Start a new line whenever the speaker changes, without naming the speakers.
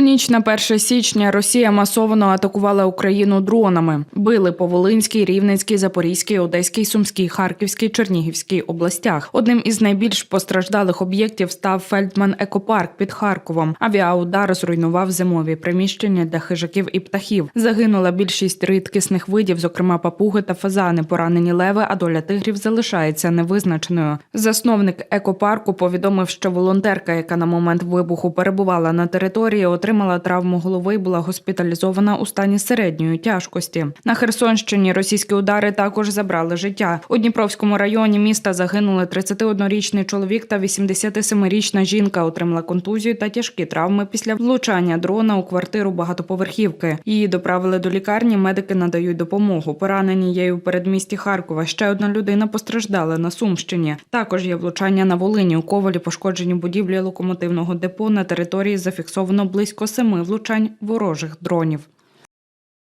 У ніч на 1 січня Росія масово атакувала Україну дронами. Били по Волинській, Рівненській, Запорізькій, Одеській, Сумській, Харківській, Чернігівській областях. Одним із найбільш постраждалих об'єктів став Фельдман Екопарк під Харковом. Авіаудар зруйнував зимові приміщення для хижаків і птахів. Загинула більшість рідкісних видів, зокрема папуги та фазани. Поранені леви, а доля тигрів залишається невизначеною. Засновник екопарку повідомив, що волонтерка, яка на момент вибуху перебувала на території, отримала травму голови і була госпіталізована у стані середньої тяжкості. На Херсонщині російські удари також забрали життя. У Дніпровському районі міста загинули 31-річний чоловік та 87-річна жінка. Отримала контузію та тяжкі травми після влучання дрона у квартиру багатоповерхівки. Її доправили до лікарні. Медики надають допомогу. Поранені є у передмісті Харкова. Ще одна людина постраждала на Сумщині. Також є влучання на Волині. У Ковалі пошкоджені будівлі локомотивного депо. На території зафіксовано близько семи влучань ворожих дронів.